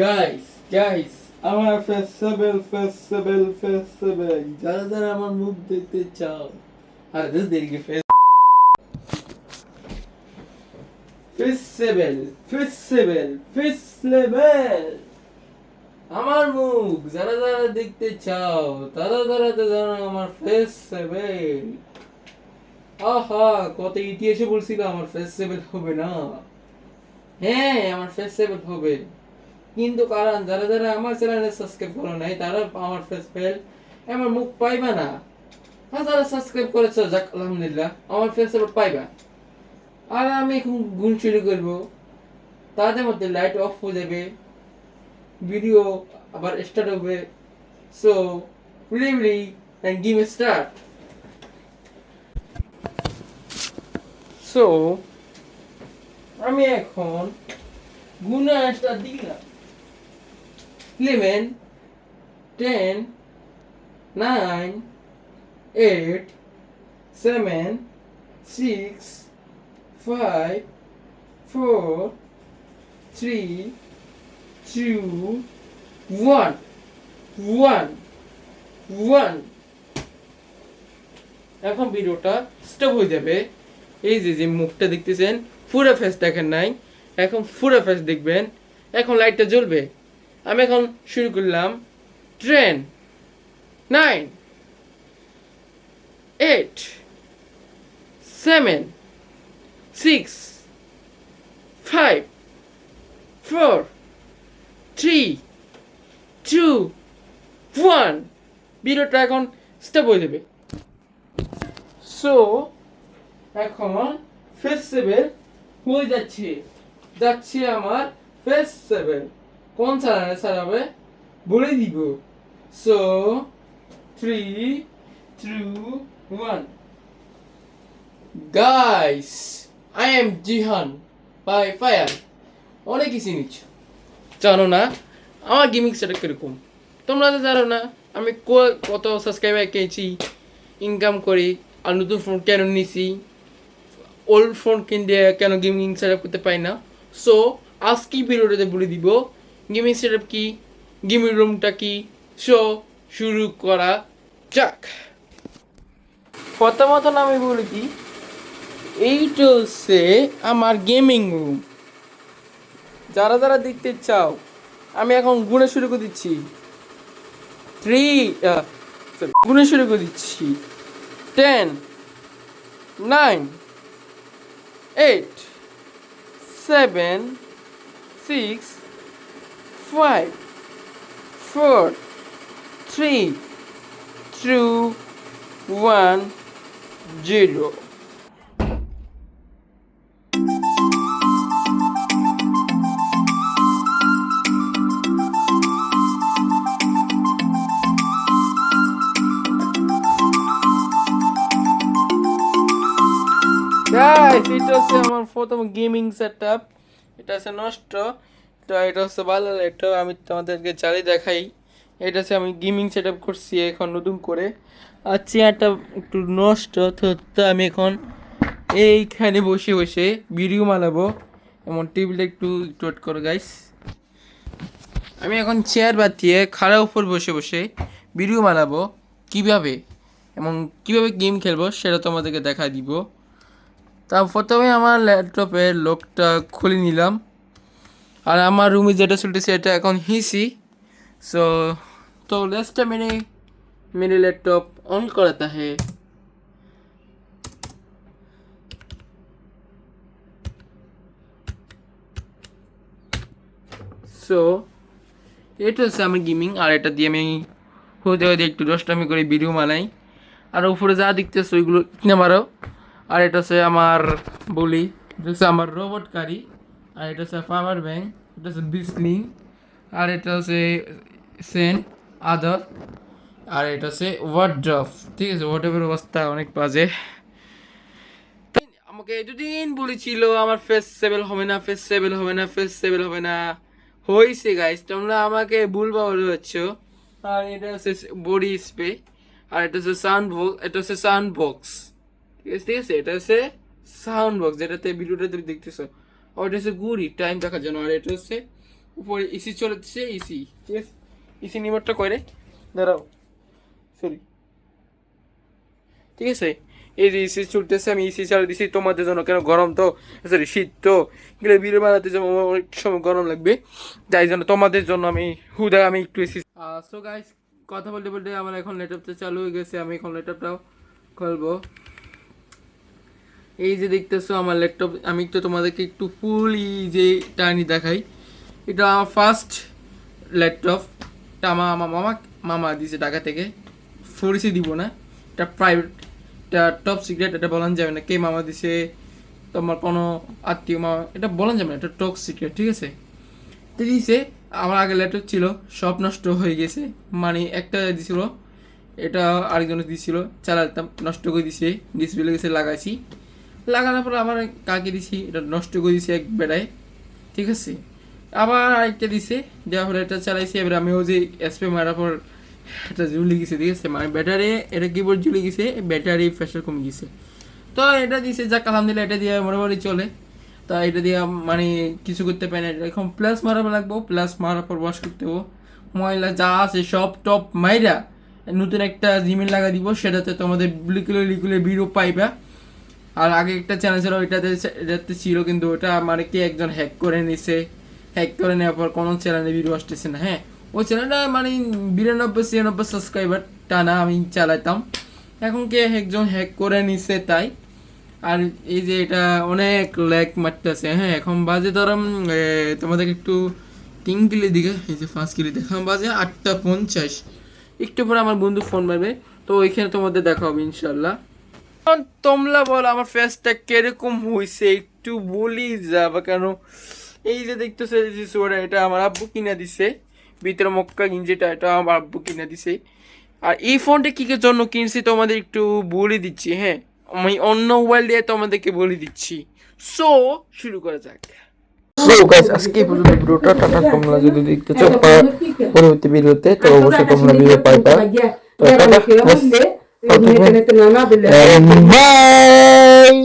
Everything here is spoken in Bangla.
গাইস গাইস আমার ফেস্টিভ্যাল ফেস্টিভ্যাল ফেস্টিভ্যাল যারা যারা আমার মুখ দেখতে চাও, আর দিস দেখি ফেস ফেস্টিভ্যাল ফেস্টিভ্যাল ফেস্টিভ্যাল আমার মুখ, যারা যারা দেখতে চাও, তারা তারা তো জানো আমার ফেস্টিভ্যাল আহা, কত ইতিহাসে বলছিল আমার ফেস্টিভ্যাল হবে না। হ্যাঁ আমার ফেস্টিভ্যাল হবে। কিন্তু কারণ যারা যারা আমার চ্যানেলে সাবস্ক্রাইব করো নাই, তারা আমার ফেস্টিভ্যাল আমার মুখ পাইবা না। আর যারা সাবস্ক্রাইব করেছ, যাক, আলহামদুলিল্লাহ, আমার ফেস্টিভ্যাল পাইবা। আর আমি এখন গুণ শুরু করব। তাদের মধ্যে লাইট অফ হয়ে যাবে। ভিডিও আবার স্টার্ট হবে। So really and give start so আমি এখন গুণা স্টার্ট দিলাম eleven ten nine eight seven six five four three two one one one এখন ভিডিওটা স্টপ হয়ে যাবে। এই যে যে মুখটা দেখতেছেন ফুরা ফেস দেখেন নাই। এখন ফুরা ফেস দেখবেন। এখন লাইটটা জ্বলবে। আমি এখন শুরু করলাম। Ten. Nine. Eight. Seven. Six. Five. Four. Three. Two. One. ভিডিওটা এখন স্টেপ হয়ে যাবে। সো এখন ফেস্টিভ্যাল হয়ে যাচ্ছে। যাচ্ছে আমার ফেস্টিভ্যাল কোন চ্যানেলে ছাড়াবে বলে দিব। So three two one guys I am Jihan bye fire অনেক কিছু নিচ্ছ। জানো না, আমার গেমিং সেটা কীরকম? তোমরা তো জানো না, আমি কত সাবস্ক্রাইবার পেয়েছি ইনকাম করি, আর নতুন ফোন কেন নিছি? ওল্ড ফোন কিনতে কেন গেমিং সেট করতে পারি না? সো আজকে ভিডিওটাতে বলে দিব গেমিং সেট কি গেমিং রুমটা কি সো শুরু করা যাক। প্রথমত আমি বলি কি এইটা হচ্ছে আমার গেমিং রুম যারা যারা দেখতে চাও আমি এখন গুণে শুরু করে দিচ্ছি। থ্রি গুণে শুরু করে দিচ্ছি। Ten nine eight seven six, five, four, three, two, one, zero. Guys এটা হচ্ছে আমার প্রথম গেমিং সেটআপ এটা হচ্ছে নষ্ট তো এটা হচ্ছে ভালো এটা আমি তোমাদেরকে চালিয়ে দেখাই। এটা হচ্ছে আমি গেমিং সেট আপ করছি এখন নতুন করে। আর চেয়ারটা একটু নষ্ট তো আমি এখন এইখানে বসে বসে ভিডিও মালাবো এমন টেবিলটা একটু wait করো গাইস আমি এখন চেয়ার বাতিয়ে খাড়া উপর বসে বসে ভিডিও মালাবো কীভাবে? এবং কীভাবে গেম খেলব সেটা তোমাদেরকে দেখা দিব। তা প্রথমে আমার ল্যাপটপের লোকটা খুলে নিলাম। আর আমার রুমে যেটা চলতেছে এটা এখন হিসি সো তো লেসটা মেরে मेरे लैपटॉप ऑन करता है সো এটা হচ্ছে আমার গেমিং আর এটা দিয়ে আমি হতে হতে একটু দশটামি করে ভিডিও বানাই আর উপরে যা দেখতেছে ওইগুলো কিনে মারো আর এটা হচ্ছে আমার বলি এটা হচ্ছে আমার রোবট গাড়ি আর এটা হচ্ছে পাওয়ার ব্যাংক এটা হচ্ছে বিসলিং আর এটা হচ্ছে সেন আদার আর এটা হচ্ছে ওয়ার্ড্রফ ঠিক আছে? ওয়ার্ড্রফের অবস্থা অনেক বাজে। আমাকে এতদিন বলেছিল, আমার ফেস সেবেল হবে না ফেস সেবেল হবে না ফেস সেবেল হবে না। হয়েছে গাইস তোমরা আমাকে ভুলবা বলে যাচ্ছ আর এটা হচ্ছে বডি স্প্রে আর এটা হচ্ছে সাউন্ড বক্স এটা হচ্ছে সাউন্ড বক্স ঠিক আছে? ঠিক আছে? এটা হচ্ছে সাউন্ড বক্স যেটাতে তুমি দেখতেছো। এটা হচ্ছে গুড়ি টাইম দেখার জন্য, আর এটা হচ্ছে উপরে ইসি চলেছে ইসি ঠিক আছে? ইসি নিমারটা করে দাঁড়াও। সরি ঠিক আছে? এই যে ইসি চলতেছে, আমি ইসি চালিয়ে দিছি, তোমাদের জন্য কেন গরম তো? সরি শীত তো। গেলে বিড়ে বানাতে যাব অনেক সময় গরম লাগবে, তাই জন্য তোমাদের জন্য আমি, হুদা, আমি একটু এসি সো গাইস কথা বলতে বলতে আমার এখন ল্যাপটপটা চালু হয়ে গেছে, আমি এখন ল্যাপটপটাও খুলবো। এই যে দেখতেছো আমার ল্যাপটপ আমি তো তোমাদেরকে একটু ফুলি যে টানি দেখাই। এটা আমার ফার্স্ট ল্যাপটপ এটা আমার আমার মামা মামা দিছে ঢাকা থেকে। ফোরসি দিব না, এটা প্রাইভেট এটা টপ সিক্রেট এটা বলা যাবে না। কে মামা দিছে, তোমার কোনো আত্মীয় মামা, এটা বলা যাবে না, এটা টপ সিক্রেট ঠিক আছে? তো দিছে, আমার আগে ল্যাপটপ ছিল, সব নষ্ট হয়ে গেছে। মানে একটা দিছিল, এটা আরেকজনে দিছিল, চালাতাম, নষ্ট করে দিছে ডিসপ্লে গেছে লাগাইছি। লাগানোর পর আবার কাকে দিছি এটা নষ্ট করে দিছি এক বেড়ায় ঠিক আছে আবার আরেকটা দিছে দেওয়ার পরে এটা চালাইছি এবার আমিও যে এসপে মারার পর এটা ঝুলে গেছে ঠিক আছে মানে ব্যাটারি এটা কিবোর্ড ঝুলে গেছে ব্যাটারি প্রেশার কমে গেছে তো এটা দিছে যাক আলহামদুলিল্লাহ এটা দিয়ে মোটামুটি চলে তা এটা দিয়ে মানে কিছু করতে পারি না এখন প্লাস মারাবো লাগবো প্লাস মারার পর ওয়াশ করতে হব ময়লা যা আছে সব টপ মাইরা নতুন একটা জিমেল লাগা দিব সেটাতে তোমাদের লিকুলে লিকুলে ভিডিও পাইবা আর আগে একটা চ্যানেল ছিল, ওইটাতে এটাতে ছিল, কিন্তু ওটা মানে কি একজন হ্যাক করে নিছে। হ্যাক করে নেওয়ার পর কোনো চ্যানেলে ভিডিও আসতেছে না হ্যাঁ? ওই চ্যানেলটা মানে বিরানব্বই, ছিয়ানব্বই সাবস্ক্রাইবার টানা আমি চালাতাম এখন কে একজন হ্যাক করে নিছে তাই। আর এই যে এটা অনেক ল্যাক মারতেছে হ্যাঁ? এখন বাজে ধরম তোমাদেরকে একটু তিন কিলি দিকে, এই যে পাঁচ কিলি দেখা বাজে আটটা পঞ্চাশ। একটু পরে আমার বন্ধু ফোন মারবে, তো ওইখানে তোমাদের দেখা হবে ইনশাল্লাহ তোমরা বলো আমার ফেসটা কীরকম হয়েছে একটু বলি যাবা কেন? এই যে দেখতেছো এই যে সোডা এটা আমার আব্বু কিনে দিছে। ভিতরে মক্কা গিঞ্জিটা এটা আমার আব্বু কিনে দিছে। আর এই ফোনটা কি কি জন্য কিনছি তোমাদের একটু বলে দিচ্ছি হ্যাঁ? আমি অন্য মোবাইল দিয়ে তোমাদেরকে বলে দিচ্ছি। সো শুরু করা যাক। সো গাইস আজকে পর্যন্ত ভিডিওটা টাটা তোমরা যদি দেখতে চাও পরবর্তী ভিডিওতে তো অবশ্যই তোমরা ভিডিও পাইবা। তো টাটা বাই